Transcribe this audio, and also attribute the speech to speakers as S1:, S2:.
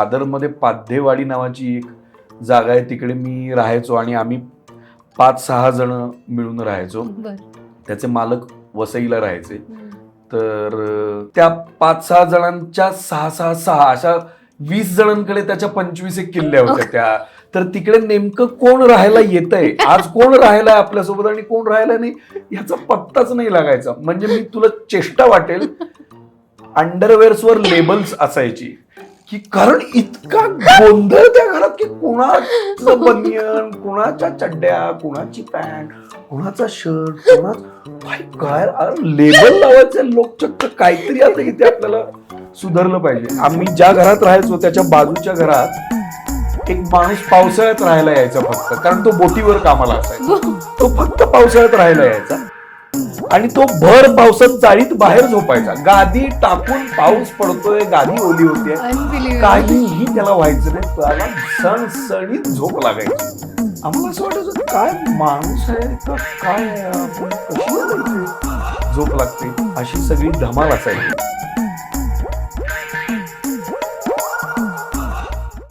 S1: दादरमध्ये पाध्येवाडी नावाची एक जागा आहे. तिकडे मी राहायचो आणि आम्ही पाच सहा जण मिळून राहायचो. त्याचे मालक वसईला राहायचे. तर त्या पाच सहा जणांच्या सहा सहा सहा अशा वीस जणांकडे त्याच्या पंचवीस एक किल्ल्या होत्या त्या. तर तिकडे नेमकं कोण राहायला येत आहे आज कोण राहायला आहे आपल्यासोबत आणि कोण राहायला नाही याचा पत्ताच नाही लागायचा. म्हणजे मी तुला चेष्टा वाटेल अंडरवेअर्स वर लेबल्स असायची. की कारण इतका गोंधळ त्या घरात की कुणाचं बनियन कुणाच्या चड्ड्या कुणाची पॅन्ट कुणाचा शर्ट कुणा भाई काय लेबल लावायचे लोक चक्क काहीतरी आता इथे आपल्याला सुधारलं पाहिजे. आम्ही ज्या घरात राहायचो त्याच्या बाजूच्या घरात एक माणूस पावसाळ्यात राहायला यायचा फक्त. कारण तो बोटीवर कामाला असायचा. तो फक्त पावसाळ्यात राहायला यायचा. आणि तो भर पावसात चाळीत बाहेर झोपायचा. गादी टाकून पाऊस पडतोय गादी ओली
S2: अनबिलिव्हेबल
S1: काहीही त्याला व्हायचं नाही त्याला सणसणीत झोप लागायची. आम्हाला असं वाटायचं काय माणूस आहे का काय झोप लागते. अशी सगळी धमाल असायची.